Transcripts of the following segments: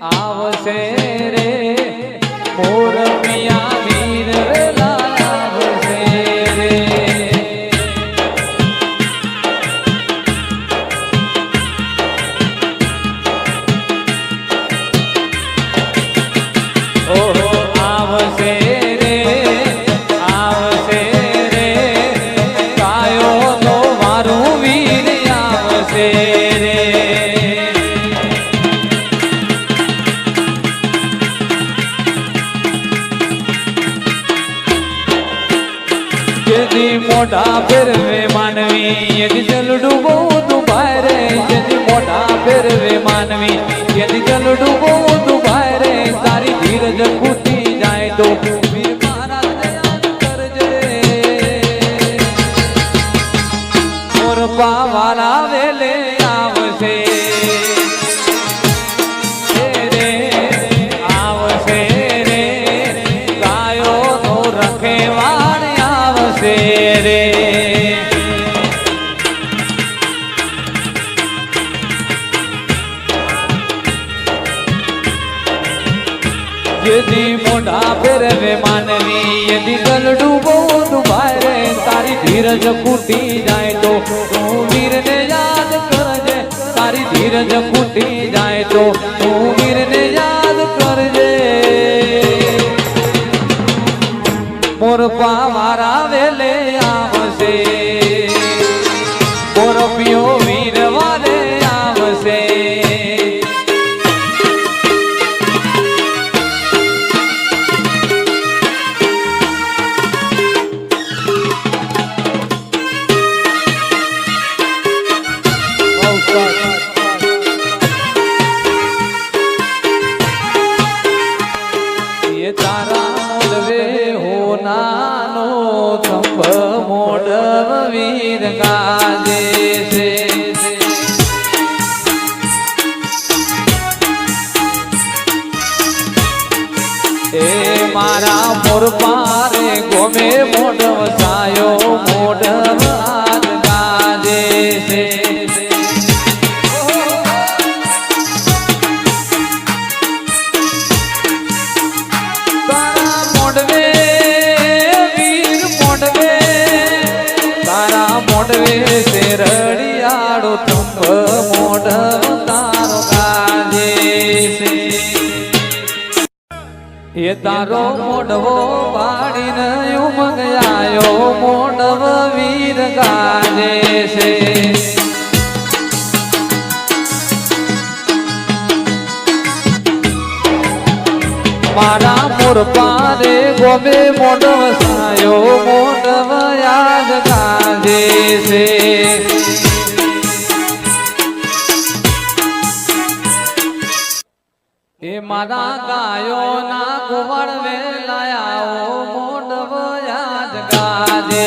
આવશે રે મોર પિયા વીર વેલા આવશે રે ઓહો આવશે રે આવશે રે કાયો તો મારું વીર આવશે મોઢા ફેરવે માનવી એથી જલડું બહુ દુભાય રે જેથી મોઢા ફેરવે માનવી એથી જલડું બહુ દુભાય રે તારી ધીરજ ખૂટી જાય તો વીર રે. યદી મોઢા ફેરવે માનવી, યદી ગલડું બહુ દુભાય રે તારી ધીરજ ફૂટી જાય તો તું વીરને યાદ કરજે, તારી ધીરજ ફૂટી જાય તો તું વીરને યાદ કરજે. મોર પાવારા મારા મોર પારે ગોમે મોડવ મોઢવે શેરડિયાળો થંભ મોઢ તારો કાજે. એ તારો મોઢવો પાડીને ઉમગ આયો મોઢવ વીર ગાજે છે. મારા મોર પારે ગોમે મોટો સાયો મોઢવ યાદ ગાજે છે. એ મારા ગાયો ના કુંવર વેલાયા મોઢવ યાદ ગાજે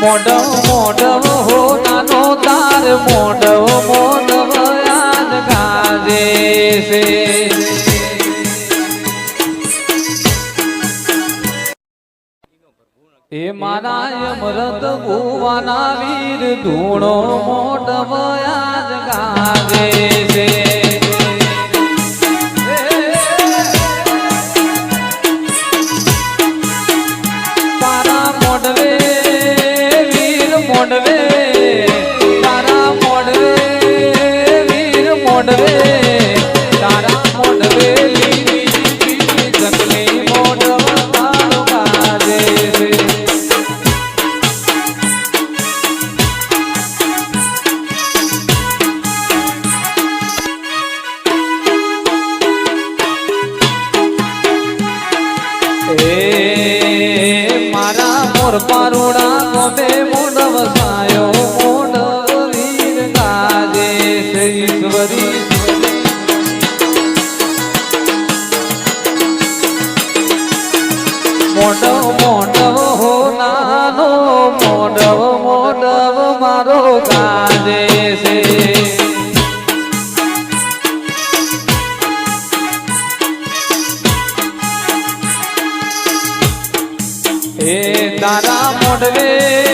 મોઢવ મોઢવ હો, નાનો તાર, મોઢવ મોઢવ યાદ ગાજે છે. એ મારા અમૃત ભુવાના વીર ધૂણો, મોઢવ યાદ ગાજે છે. એ મારા મોર પારુડા ગોબે મોઢ વસાયો મોઢ વીર ગાજે છે ઈશ્વરી. મોઢવ મોઢવ હો નાનો મોડવ મોડવ મારો ગાજે તારા મોઢવે